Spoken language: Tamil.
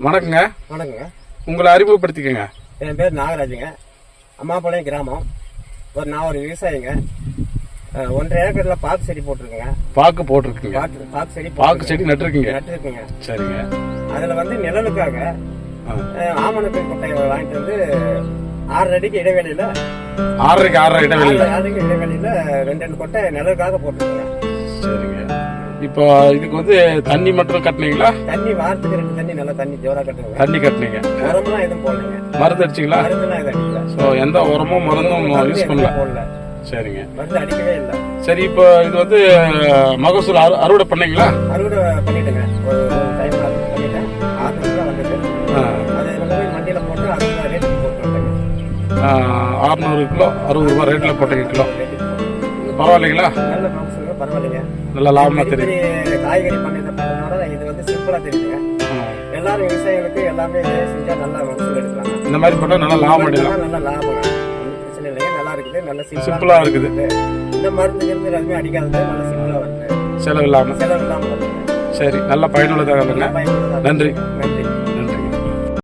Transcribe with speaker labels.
Speaker 1: வணக்கங்க.
Speaker 2: வணக்கங்க.
Speaker 1: உங்களை அறிமுகப்படுத்திக்கங்க.
Speaker 2: என் பேர் நாகராஜுங்க. அம்மாபாளையம் கிராமம். ஒரு நான் ஒரு விவசாயிங்க. ஒன்றரை ஏக்கரில் பாக்கு செடி போட்டிருக்கேங்க.
Speaker 1: பாக்கு போட்டிருக்குங்க.
Speaker 2: பாக்கு பாக்கு செடி
Speaker 1: பாக்கு செடி நட்டுருக்கீங்க.
Speaker 2: நட்டுருக்குங்க.
Speaker 1: சரிங்க.
Speaker 2: அதில் வந்து நிழலுக்காக ஆமணக்கு கொட்டையை வாங்கிட்டு வந்து ஆறு அடிக்கு இடைவெளியில்
Speaker 1: ஆறரைக்கு ஆறரை இடைவெளியில்.
Speaker 2: ஆறு அடிக்கு இடைவெளியில் ரெண்டு ரெண்டு கொட்டை நிழலுக்காக போட்டிருக்கேங்க.
Speaker 1: சரிங்க. இப்போ இதுக்கு வந்து தண்ணி மட்டும் கட்டினீங்களா?
Speaker 2: தண்ணி வாரத்துக்கு ரெண்டு தண்ணி நல்லா தண்ணி ஜோரா கட்டுங்க
Speaker 1: தண்ணி கட்டினீங்க.
Speaker 2: உரம்லாம் எதுவும் போடலைங்க.
Speaker 1: மருந்து அடிச்சிங்களா?
Speaker 2: மருந்துலாம் எதுவும் அடிக்கல.
Speaker 1: ஸோ எந்த உரமும் மருந்தும்
Speaker 2: மருந்து
Speaker 1: யூஸ் பண்ணல.
Speaker 2: போடல.
Speaker 1: சரிங்க.
Speaker 2: மருந்து அடிக்கவே இல்லை.
Speaker 1: சரி இப்போ இது வந்து மகசூல் அறு அறுவடை பண்ணீங்களா?
Speaker 2: அறுவடை பண்ணிட்டேங்க. ஒரு ஒரு டைம் அறுவடை பண்ணிட்டேன். ஆறு ரூபா வந்துட்டு
Speaker 1: ஆ.
Speaker 2: அதை கொண்டு போய் மண்டியில் போட்டு அறுபது ரேட்டுக்கு போட்டு வந்தேங்க
Speaker 1: அறுநூறு கிலோ அறுபது ரூபாய் ரேட்டில் போட்டீங்க கிலோ. பரவாயில்லைங்களா?
Speaker 2: நல்ல பரவாயில்லைங்க.
Speaker 1: நல்ல தெரியும்
Speaker 2: பெரிய காய்கறி பண்ணை பண்ணதுனால இது வந்து சிம்பிளா தெரியுதுங்க. எல்லாரும் விவசாயிகளுக்கு எல்லாமே செஞ்சா நல்லா மகசூல்
Speaker 1: இந்த மாதிரி போட்டால் நல்லா லாபம் அடையலாம்.
Speaker 2: நல்ல லாபம் பிரச்சனை இல்லைங்க. நல்லா இருக்குது. நல்ல
Speaker 1: சிம்பிளா இருக்குது.
Speaker 2: இந்த மருந்து இருந்து எதுவுமே அடிக்காதது நல்ல சிம்பிளா வருது.
Speaker 1: செலவு இல்லாமல்
Speaker 2: செலவு இல்லாமல்
Speaker 1: சரி நல்ல பயனுள்ள தகவலுங்க
Speaker 2: பயனுள்ளதா இருக்கு.
Speaker 1: நன்றி.
Speaker 2: நன்றி.